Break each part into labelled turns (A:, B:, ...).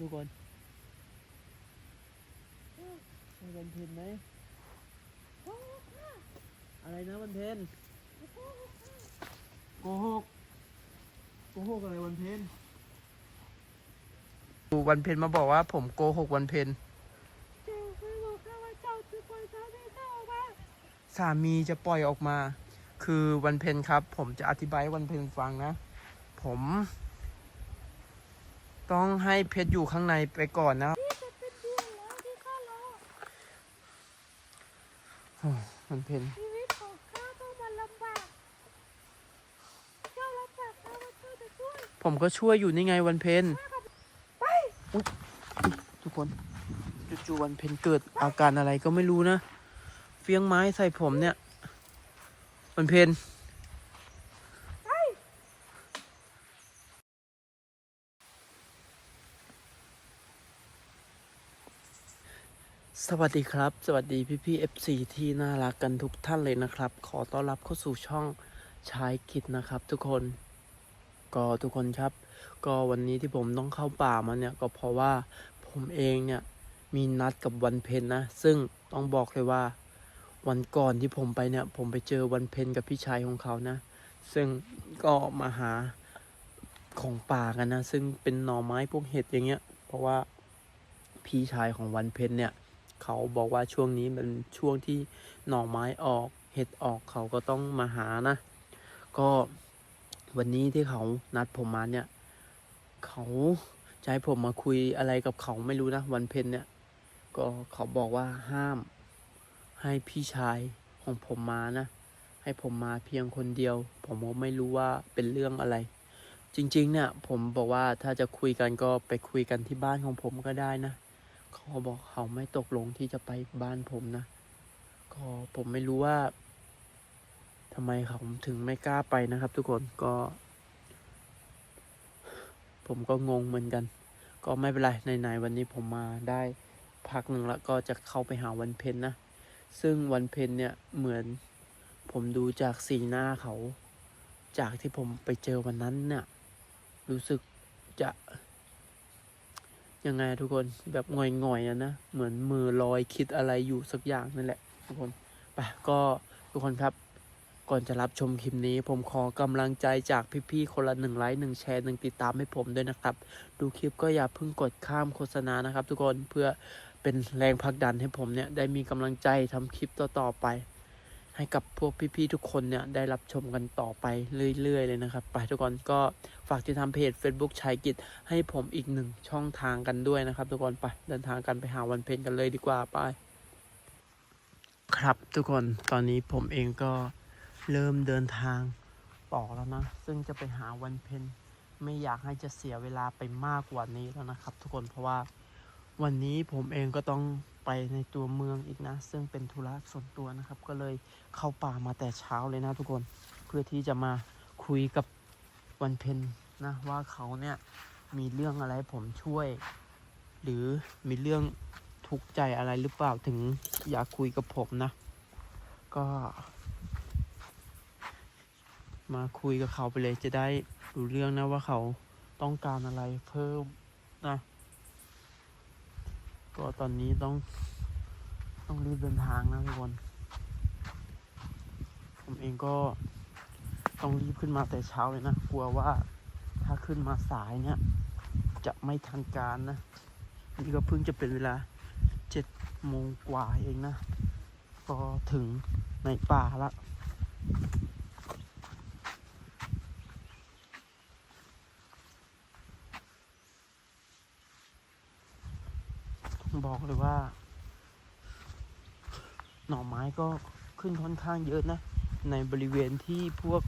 A: ทุกคนใช่วันเพ็ญไหมอะไรนะวันเพ็ญโกหกโกหกอะไรวันเพ็ญวันเพ็ญมาบอกว่าผมโกหกวันเพ็ญ
B: เจ้าเคยบอกข้าว่าเจ้าจะปล่อยสามีจะ
A: ปล่อยออกมา คือวันเพ็ญครับ ผมจะอธิบายวันเพ็ญฟังนะ ผม ต้องให้เพชรอยู่ข้างในไปก่อนนะ
B: นี่จะเป็นเดือนแล้วที่ข้ารอ
A: โอ้วันเพ็ญ
B: ชีวิตของข้าต้องมาลำบากเจ้ารับากข้าว่าเจ้าจะช่วย
A: ผมก็ช่วยอยู่นี่ไงวันเพ็ญ
B: ไป
A: ทุกคนจู่ๆวันเพ็ญเกิดอาการอะไรก็ไม่รู้นะ เฟี้ยงไม้ใส่ผมเนี่ย วันเพ็ญ สวัสดีครับ สวัสดีพี่พี่เอฟซีที่น่ารักกันทุกท่านเลยนะครับ ขอต้อนรับเข้าสู่ช่องชายกิจนะครับทุกคน ก็ทุกคนครับ ก็วันนี้ที่ผมต้องเข้าป่ามาเนี่ยก็เพราะว่าผมเองเนี่ยมีนัดกับวันเพ็ญนะ ซึ่งต้องบอกเลยว่า วันก่อนที่ผมไปเนี่ย ผมไปเจอวันเพ็ญกับพี่ชายของเขานะ ซึ่งก็มาหาของป่ากันนะ ซึ่งเป็นหน่อไม้พวกเห็ดอย่างเงี้ย เพราะว่าพี่ชายของวันเพ็ญเนี่ย เขาบอกว่าช่วงนี้มันช่วงที่หน่อไม้ออกเห็ดออกเขาก็ต้องมาหานะ ก็วันนี้ที่เขานัดผมมาเนี่ย เขาจะให้ผมมาคุยอะไรกับเขาไม่รู้นะวันเพ็ญเนี่ย ก็เขาบอกว่าห้าม ให้พี่ชายของผมมานะ ให้ผมมาเพียงคนเดียว ผมก็ไม่รู้ว่าเป็นเรื่องอะไร จริง ๆ เนี่ย ผมบอกว่าถ้าจะคุยกันก็ไปคุยกันที่บ้านของผมก็ได้นะ เขาบอกเขาไม่ตกลงที่จะไปบ้านผมนะ ก็ผมไม่รู้ว่าทำไมเขาถึงไม่กล้าไปนะครับ ทุกคนก็ ผมก็งงเหมือนกัน ก็ไม่เป็นไรไหนๆวันนี้ผมมาได้พักหนึ่งแล้วก็จะเข้าไปหาวันเพ็ญนะซึ่งวันเพ็ญเนี่ยเหมือนผมดูจากสีหน้าเขา จากที่ผมไปเจอวันนั้นเนี่ยรู้สึกจะ ยังไงทุกคนแบบง่อยๆอะนะเหมือนมือลอยคิดอะไรอยู่สักอย่างนั่นแหละ ทุกคนไปก็ทุกคนครับ ก่อนจะรับชมคลิปนี้ ผมขอกำลังใจจากพี่ๆคนละหนึ่งไลค์หนึ่งแชร์หนึ่งติดตามให้ผมด้วยนะครับ ดูคลิปก็อย่าเพิ่งกดข้ามโฆษณานะครับ ทุกคนเพื่อเป็นแรงผลักดันให้ผมเนี่ยได้มีกำลังใจทำคลิปต่อๆไป ให้กับพวกพี่ๆทุกคนเนี่ยได้รับชมกันต่อไปเรื่อยๆเลยนะครับ ไปทุกคนก็ฝากติดตามเพจ Facebook ชายกิจให้ผมอีกหนึ่งช่องทางกันด้วยนะครับ ทุกคนไปเดินทางกันไปหาวันเพ็ญกันเลยดีกว่าไป ครับทุกคนตอนนี้ผมเองก็เริ่มเดินทางต่อแล้วนะ ซึ่งจะไปหาวันเพ็ญไม่อยากให้จะเสียเวลาไปมากกว่านี้แล้วนะครับ ทุกคนเพราะว่าวันนี้ผมเองก็ต้อง ไปในตัวเมืองอีกนะ ซึ่งเป็นธุระส่วนตัวนะครับ ก็เลยเข้าป่ามาแต่เช้าเลยนะทุกคนเพื่อที่จะมาคุยกับวันเพ็ญนะว่าเขาเนี่ยมีเรื่องอะไรผมช่วย หรือมีเรื่องทุกข์ใจอะไรหรือเปล่าถึงอยากคุยกับผมนะ ก็ มาคุยกับเขาไปเลยจะได้รู้เรื่องนะว่าเขาต้องการอะไรเพิ่มนะ ก็ตอนนี้ต้องต้องรีบเดินทางนะทุกคน ผมเองก็ต้องรีบขึ้นมาแต่เช้าเลยนะ กลัวว่าถ้าขึ้นมาสายเนี่ย จะไม่ทันการนะ นี่ก็เพิ่งจะเป็นเวลาเจ็ดโมงกว่าเองนะ ก็ถึงในป่าละ ต้องบอกเลยว่า หน่อไม้ ก็ขึ้นค่อนข้างเยอะนะ ในบริเวณที่พวก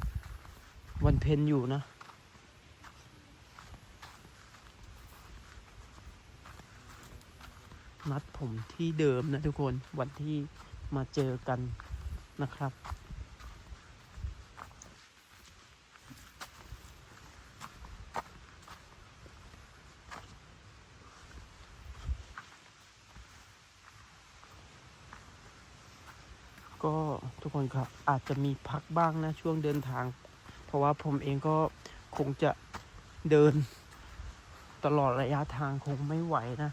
A: วันเพนอยู่นะ นัดผมที่เดิมนะทุกคนวันที่มาเจอกันนะครับ ก็ ทุกคนครับอาจจะมีพักบ้างนะช่วงเดินทาง เพราะว่าผมเองก็คงจะเดินตลอดระยะทางคงไม่ไหวนะ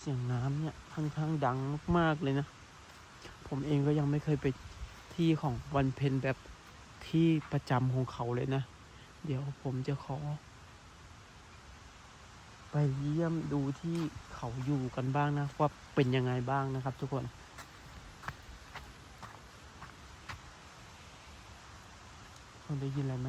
A: เสียงน้ำเนี่ยค่อนข้างดังมาก ๆ เลยนะ ผมเองก็ยังไม่เคยไปที่ของวันเพ็ญแบบที่ประจำของเขาเลยนะ เดี๋ยวผมจะขอ ไปเยี่ยมดูที่เขาอยู่กันบ้างนะว่าเป็นยังไงบ้างนะครับ ทุกคนคนได้ยินอะไรไหม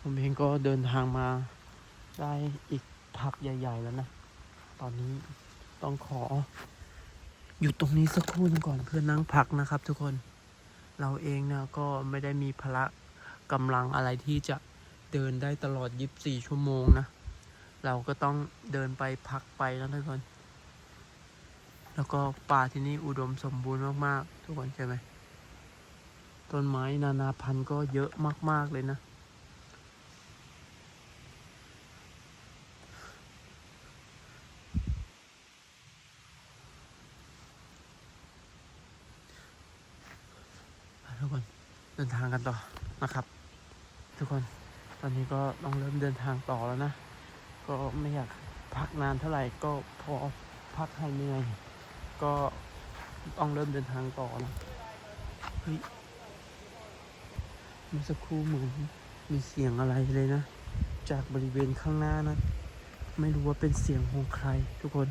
A: ผมเองก็เดินทางมาได้อีก พักใหญ่ ๆ แล้วนะ ตอนนี้ต้องขอ อยู่ตรงนี้สักครู่นึงก่อนเพื่อนั่งพักนะครับ ทุกคน เราเองเนี่ยก็ไม่ได้มีพละกำลังอะไรที่จะเดินได้ตลอด 24 ชั่วโมงนะ เราก็ต้องเดินไปพักไปนะทุกคน แล้วก็ป่าที่นี่อุดมสมบูรณ์มาก ๆ ทุกคนใช่ไหมต้นไม้นานาพันธุ์ก็เยอะมาก ๆ เลยนะ ทุกคนเดิน ทางกันต่อนะครับ ทุกคนตอนนี้ก็ต้องเริ่มเดินทางต่อแล้วนะ ก็ไม่อยากพักนานเท่าไหร่ก็พอพักให้เหนื่อยก็ต้องเริ่มเดินทางต่อนะเฮ้ยเมื่อสักครู่เหมือนมีเสียงอะไรเลยนะ จากบริเวณข้างหน้านะ ไม่รู้ว่าเป็นเสียงของใครทุกคน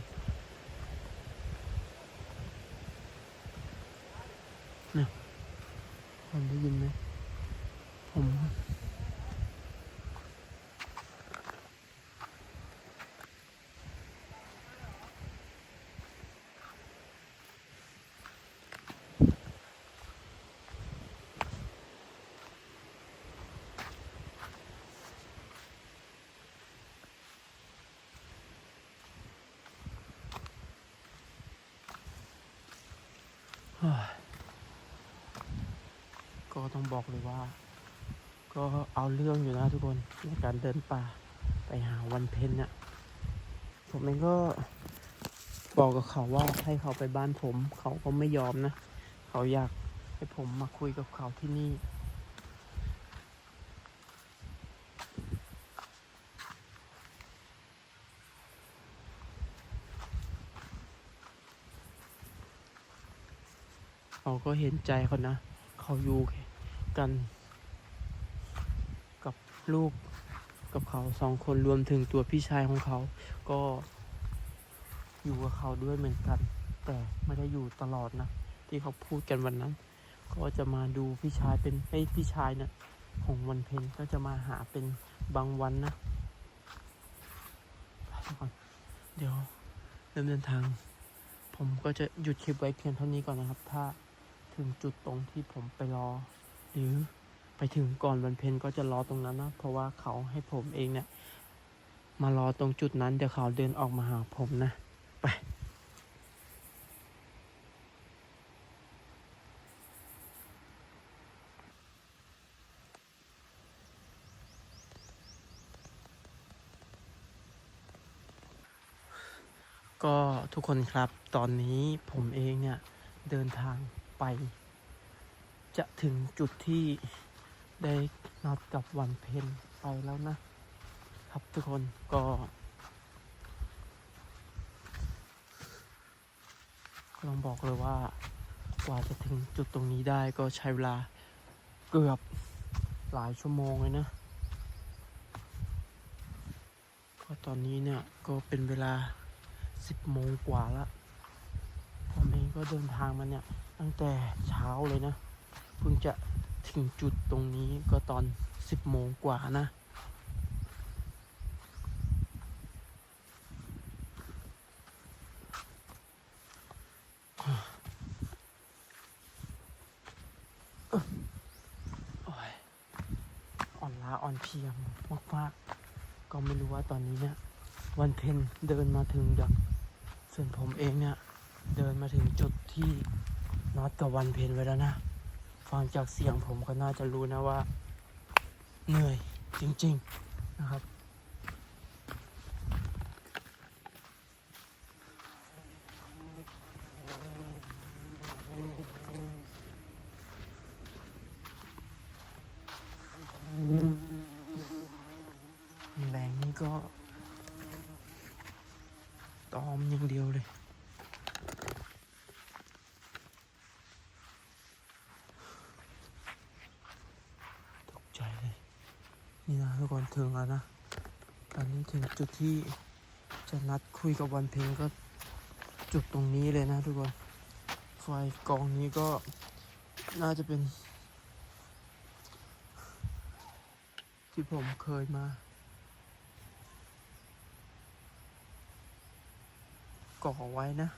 A: คนได้ยินไหมผม ก็ต้องบอกเลยว่า ก็เอาเรื่องอยู่นะทุกคนในการเดินป่าไปหาวันเพ็ญเนี่ยผมเองก็บอกกับเขาว่าให้เขาไปบ้านผม เขาก็ไม่ยอมนะ เขาอยากให้ผมมาคุยกับเขาที่นี่เขาก็เห็นใจเขานะ เขาอยู่กัน กับลูกกับเขาสองคนรวมถึงตัวพี่ชายของเขา ก็อยู่กับเขาด้วยเหมือนกัน แต่ไม่ได้อยู่ตลอดนะ ที่เขาพูดกันวันนั้น ก็จะมาดูพี่ชายเป็นไอ้พี่ชายเนี่ยของวันเพ็ญก็จะมาหาเป็นบางวันนะไปทุกคนเดี๋ยวเริ่มเดินทาง ผมก็จะหยุดคลิปไว้เพียงเท่านี้ก่อนนะครับ ถ้า ถึงจุดตรงที่ผมไปรอ หรือไปถึงก่อนวันเพ็ญก็จะรอตรงนั้นนะเพราะว่าเขาให้ผมเองเนี่ย มารอตรงจุดนั้นเดี๋ยวเขาเดินออกมาหาผมนะ ไปก็ทุกคนครับตอนนี้ผมเองเนี่ย เดินทาง ไป จะถึงจุดที่ได้นัดกับวันเพ็ญไปแล้วนะ ครับทุกคนก็ลองบอกเลยว่ากว่าจะถึงจุดตรงนี้ได้ก็ใช้เวลาเกือบหลายชั่วโมงเลยนะก็ตอนนี้เนี่ยก็เป็นเวลาสิบโมงกว่าละ ก็เดินทางมาเนี่ย ตั้งแต่เช้าเลยนะ เพิ่งจะถึงจุดตรงนี้ก็ตอนสิบโมงกว่านะ อ่อนล้าอ่อนเพลียมากๆ ก็ไม่รู้ว่าตอนนี้เนี่ย วันเพ็ญเดินมาถึงยังส่วนผมเองเนี่ย เดินมาถึงจุดที่นัดกับวันเพนไว้แล้วนะ ฟังจากเสียงผมก็น่าจะรู้นะว่า เหนื่อยจริง ๆนะครับ แรงนี่ก็ตอมอย่างเดียวเลย ตกใจเลย นี่นะ ทุกคนถึงแล้วนะ ตอนนี้ถึงจุดที่จะนัดคุยกับวันเพ็ญก็จุดตรงนี้เลยนะทุกคน ไฟกองนี้ก็น่าจะเป็น ที่ผมเคยมา ก่อไว้นะ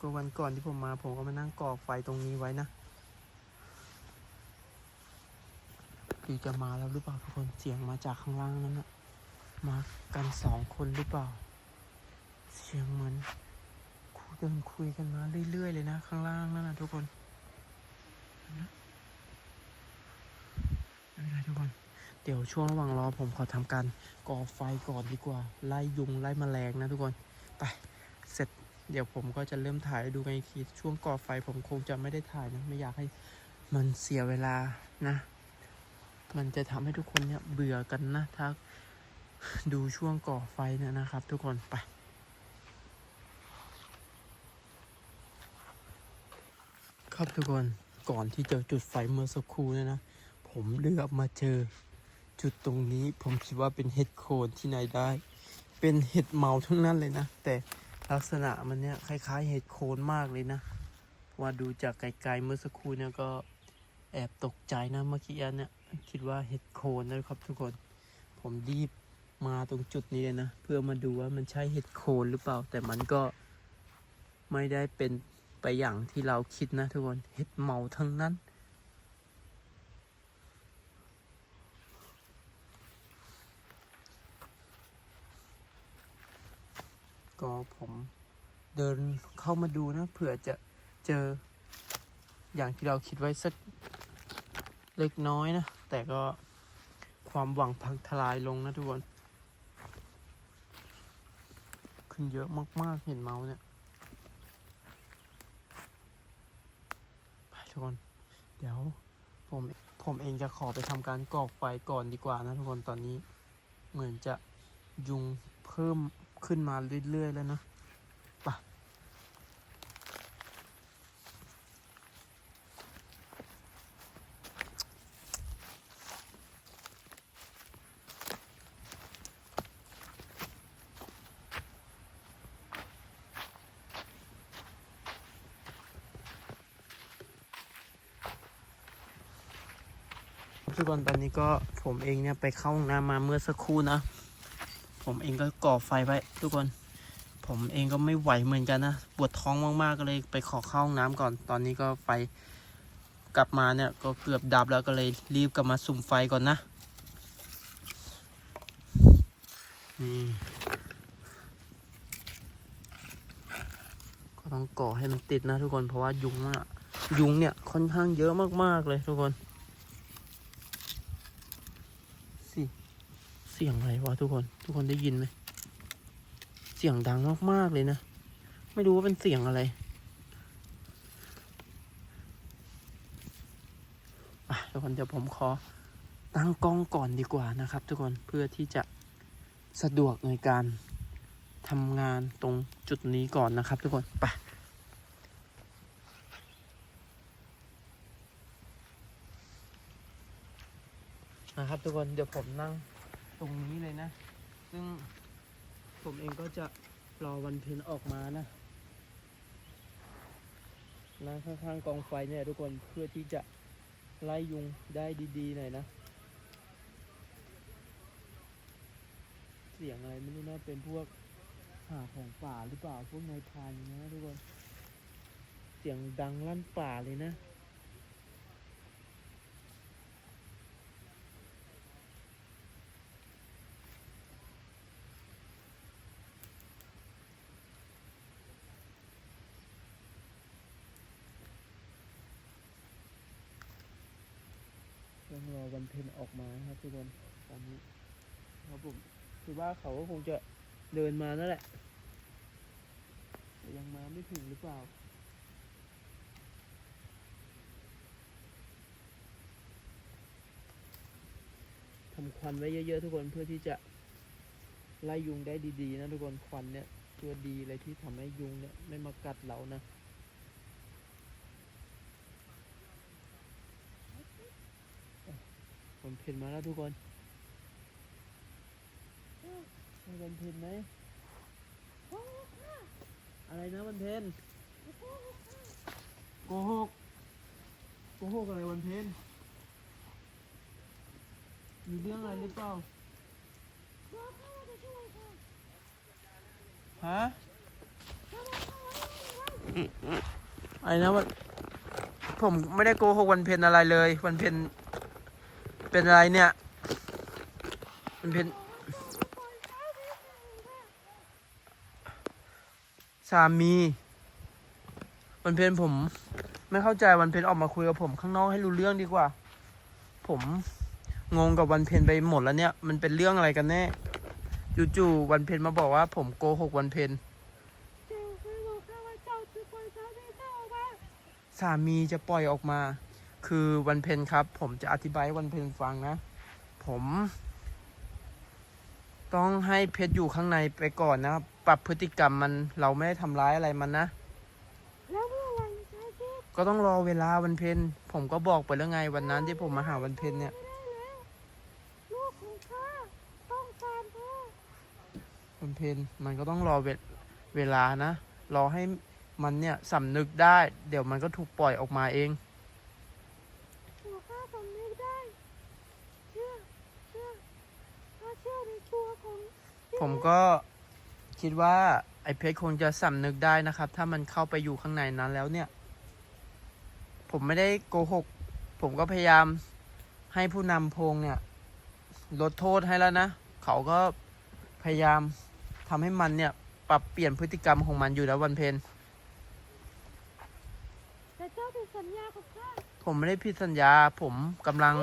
A: ก็วันก่อนที่ผมมาผมก็มานั่งก่อไฟตรงนี้ไว้นะ ดีจะมาแล้วหรือเปล่าทุกคนเสียงมาจากข้างล่างนั้นนะมากันสองคนหรือเปล่า เสียงเหมือนคุยเดินคุยกันมาเรื่อยๆเลยนะ ข้างล่างนั่นนะทุกคนนะไม่ไรทุกคน เดี๋ยวช่วงระหว่างรอผมขอทำการก่อไฟก่อนดีกว่า ไล่ยุงไล่แมลงนะทุกคน ไป เสร็จ เดี๋ยวผมก็จะเริ่มถ่ายดูกันอีกที ช่วงก่อไฟผมคงจะไม่ได้ถ่ายนะ ไม่อยากให้มันเสียเวลานะ มันจะทำให้ทุกคนเนี่ยเบื่อกันนะถ้าดูช่วงก่อไฟเนี่ยนะครับ ทุกคนไปครับทุกคนก่อนที่จะจุดไฟเมื่อสักครู่เนี่ยนะ ผมเลือกมาเจอจุดตรงนี้ ผมคิดว่าเป็นเห็ดโคนที่ไหนได้ เป็นเห็ดเมาทั้งนั้นเลยนะ แต่ลักษณะมันเนี่ยคล้าย ๆ เห็ดโคนมากเลยนะ ว่าดูจากไกลๆเมื่อสักครู่เนี่ยก็แอบตกใจนะเมื่อกี้เนี่ย คิดว่าเห็ดโคนนะครับทุกคน ผมรีบมาตรงจุดนี้เลยนะ เพื่อมาดูว่ามันใช่เห็ดโคนหรือเปล่า แต่มันก็ไม่ได้เป็นไปอย่างที่เราคิดนะทุกคน เห็ดเมาทั้งนั้น ก็ผมเดินเข้ามาดูนะเผื่อจะเจออย่างที่เราคิดไว้สักเล็กน้อยนะ แต่ก็ความหวังพังทลายลงนะทุกคน ขึ้นเยอะมาก ๆ เห็นเมาส์เนี่ย ไปทุกคน เดี๋ยวผมผมเองจะขอไปทำการกรอกไฟก่อนดีกว่านะทุกคนตอนนี้ เหมือนจะยุงเพิ่มขึ้นมาเรื่อย ๆ แล้วนะ ทุกคนตอนนี้ก็ผมเองเนี่ยไปเข้าห้องน้ำมาเมื่อสักครู่นะ ผมเองก็ก่อไฟไว้ทุกคน ผมเองก็ไม่ไหวเหมือนกันนะปวดท้องมากๆก็เลยไปขอเข้าห้องน้ำก่อน ตอนนี้ก็ไฟกลับมาเนี่ยก็เกือบดับแล้วก็เลยรีบกลับมาสุ่มไฟก่อนนะนี่ก็ต้องก่อให้มันติดนะทุกคนเพราะว่ายุงอะยุงเนี่ยค่อนข้างเยอะมากๆเลยทุกคน สิ เสียงอะไรวะทุกคน ทุกคนได้ยินไหม เสียงดังมากๆเลยนะ ไม่รู้ว่าเป็นเสียงอะไรทุกคนเดี๋ยวผมขอตั้งกล้องก่อนดีกว่านะครับ ทุกคนเพื่อที่จะสะดวกในการทำงานตรงจุดนี้ก่อนนะครับ ทุกคนไปนะครับ ทุกคนเดี๋ยวผมนั่ง ตรงนี้เลยนะ ซึ่งผมเองก็จะรอวันเพ็ญออกมานะนั่งข้างๆกองไฟเนี่ยทุกคนเพื่อที่จะไล่ยุงได้ดีๆหน่อยนะ เสียงอะไรไม่รู้นะเป็นพวกหาของป่าหรือเปล่าพวกนายพรานอย่างเงี้ยทุกคน เสียงดังลั่นป่าเลยนะ ต้องรอวันเพ็ญออกมานะครับทุกคนตอนนี้ครับผมคือว่าเขาก็คงจะเดินมานั่นแหละแต่ยังมาไม่ถึงหรือเปล่าทำควันไว้เยอะๆทุกคนเพื่อที่จะไล่ยุงได้ดีๆนะทุกคนควันเนี่ยตัวดีเลยที่ทำให้ยุงเนี่ยไม่มากัดเรานะ วันเพ็ญมาแล้วทุกคนวันเพ็ญไหม
B: อะ
A: ไรนะวันเพ็ญ
B: โก
A: หกโกหกอะไรวันเพ็ญมีเรื่องอะไรหรือเปล่าฮะ
B: ไว้
A: อะไรนะวันผมไม่ได้โกหกวันเพ็ญอะไรเลย วันเพ็ญ เป็นอะไรเนี่ยวันเพ็ญ
B: ปล่อยเขาดิค่ะ
A: สามีวันเพ็ญผม ไม่เข้าใจวันเพ็ญออกมาคุยกับผมข้างนอกให้รู้เรื่องดีกว่า ผมงงกับวันเพ็ญไปหมดแล้วเนี่ย มันเป็นเรื่องอะไรกันแน่จู่ๆวันเพ็ญมาบอกว่า ผมโกหกวันเพ็ญ
B: เจ้าเคยบอกข้าว่าเจ้าจะปล่อยเขาดิเข้ามา
A: สามีจะปล่อยออกมา คือวันเพ็ญครับ ผมจะอธิบายวันเพ็ญฟังนะ ผม ต้องให้เพชรอยู่ข้างในไปก่อนนะครับ ปรับพฤติกรรมมันเราไม่ได้ทำร้ายอะไรมันนะ
B: แล้วเมื่อไหร่ชายเจ็บ
A: ก็ต้องรอเวลาวันเพ็ญผมก็บอกไปแล้วไงวันนั้นที่ผมมาหาวันเพ็ญเนี่ย
B: ได้แล้วลูกของข้าต้องการพ่อ
A: วันเพ็ญมันก็ต้องรอเวเวลานะ รอให้มันเนี่ยสำนึกได้ เดี๋ยวมันก็ถูกปล่อยออกมาเอง
B: หัวข้าสำนึกได้ เชื่อ เชื่อข้าเชื่อในตัวของ
A: ผมก็คิดว่า ไอ้เพชรคงจะสำนึกได้นะครับ ถ้ามันเข้าไปอยู่ข้างในนั้นแล้วเนี่ย ผมไม่ได้โกหก ผมก็พยายามให้ผู้นำโพงเนี่ย ลดโทษให้แล้วนะ เขาก็พยายามทำให้มันเนี่ย ปรับเปลี่ยนพฤติกรรมของมันอยู่แล้ววันเพ็ญ
B: แต่เจ้าเป็นสัญญากับข้า
A: ผมไม่ได้ผิดสัญญา ผมกำลัง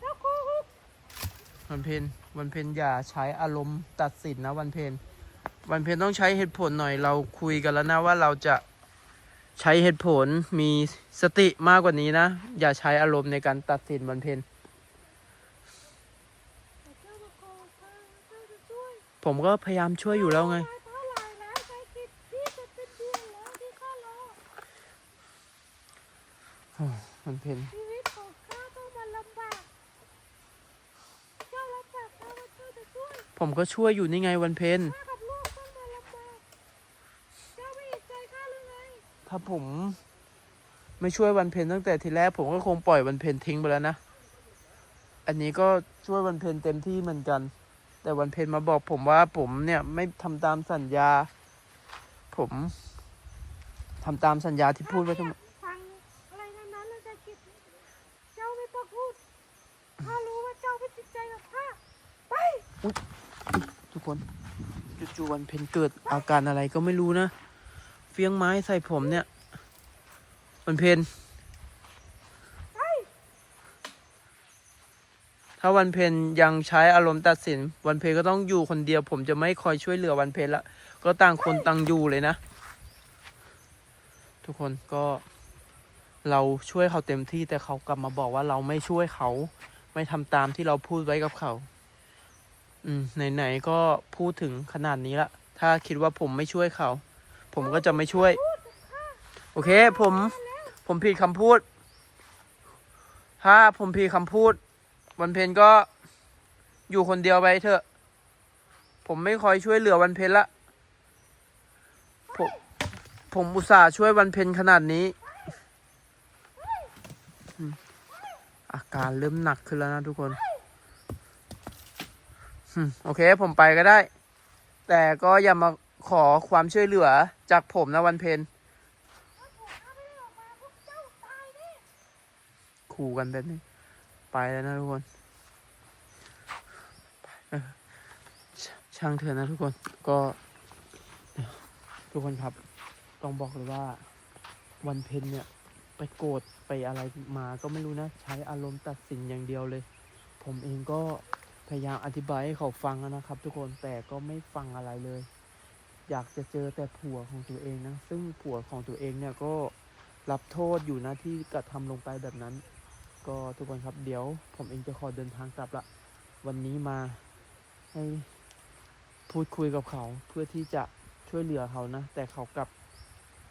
B: เจ้าโกหก
A: วันเพนวันเพนอย่าใช้อารมณ์ตัดสินนะวันเพนวันเพนต้องใช้เหตุผลหน่อยเราคุยกันแล้วนะว่าเราจะใช้เหตุผลมีสติมากกว่านี้นะ อย่าใช้อารมณ์ในการตัดสินวันเพ
B: น
A: ผมก็พยายามช่วยอยู่แล้วไง
B: เท่าไหร่แล้วใจคิดที่จะเป็นเดือนแล้วที่ข้ารอ
A: วันเพ็ญ
B: ชีวิตของข้าต้องมาลำบาก เจ้ารับปากข้าว่าเจ้าจะช่วย
A: ผม ก็ช่วยอยู่นี่ไงวันเพ็ญ
B: ข้ากับลูกต้องมาลำบากเจ้าไม่เห็น
A: ถ้าผมไม่ช่วยวันเพ็ญตั้งแต่ทีแรกผมก็คงปล่อยวันเพ็ญทิ้งไปแล้วนะ อันนี้ก็ช่วยวันเพ็ญเต็มที่เหมือนกัน แต่วันเพ็ญมาบอกผมว่าผมเนี่ยไม่ทำตามสัญญา ผมทำตามสัญญาที่พูดไว้ทั้งหมด
B: ฟังอะไรทั้งนั้นเลยใจคิด เจ้าไม่ต้องพูด ข้ารู้ว่าเจ้าไม่ติดใจกับข้า ไป
A: ทุก คนจู่ๆวันเพ็ญเกิดอาการอะไรก็ไม่รู้นะ เฟี้ยงไม้ใส่ผมเนี่ย วันเพ็ญถ้าวันเพ็ญยังใช้อารมณ์ตัดสิน วันเพ็ญก็ต้องอยู่คนเดียว ผมจะไม่คอยช่วยเหลือวันเพ็ญละ ก็ต่างคนต่างอยู่เลยนะ ทุกคนก็เราช่วยเขาเต็มที่แต่เขากลับมาบอกว่าเราไม่ช่วยเขา ไม่ทำตามที่เราพูดไว้กับเขา อืมไหนๆก็พูดถึงขนาดนี้ละถ้าคิดว่าผมไม่ช่วยเขา ผมก็จะไม่ช่วย โอเค ผม ผมผิดคำพูด ถ้าผมผิดคำพูด วันเพ็ญก็อยู่คนเดียวไปเถอะ ผมไม่คอยช่วยเหลือวันเพ็ญละผมผมอุตส่าห์ช่วยวันเพ็ญขนาดนี้ อาการเริ่มหนักขึ้นแล้วนะทุกคน โอเค ผมไปก็ได้ แต่ก็อย่ามาขอความช่วยเหลือจากผมนะวันเพ
B: น
A: ขู่กันแบบนี้ ไปแล้วนะทุกคนช่างเถอะนะทุกคนก็ทุกคนครับ ต้องบอกเลยว่าวันเพ็ญเนี่ยไปโกรธไปอะไรมาก็ไม่รู้นะ ใช้อารมณ์ตัดสินอย่างเดียวเลย ผมเองก็ พยายามอธิบายให้เขาฟังนะครับ ทุกคนแต่ก็ไม่ฟังอะไรเลย อยากจะเจอแต่ผัวของตัวเองนะ ซึ่งผัวของตัวเองเนี่ยก็รับโทษอยู่นะที่กระทำลงไปแบบนั้น ก็ทุกคนครับเดี๋ยว ผมเองจะขอเดินทางกลับละ วันนี้มาให้พูดคุยกับเขาเพื่อที่จะช่วยเหลือเขานะ แต่เขากลับ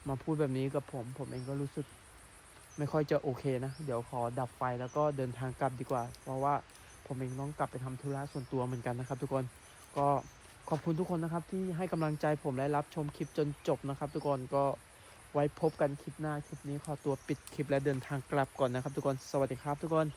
A: มาพูดแบบนี้กับผม ผมเองก็รู้สึก ไม่ค่อยจะโอเคนะ เดี๋ยวขอดับไฟแล้วก็เดินทางกลับดีกว่า เพราะว่า ผมเองต้องกลับไปทำธุระส่วนตัวเหมือนกันนะครับ ทุกคนก็ขอบคุณทุกคนนะครับ ที่ให้กำลังใจผมและรับชมคลิปจนจบนะครับ ทุกคนก็ไว้พบกันคลิปหน้าคลิปนี้ขอตัวปิดคลิปและเดินทางกลับก่อนนะครับ ทุกคนสวัสดีครับ ทุกคน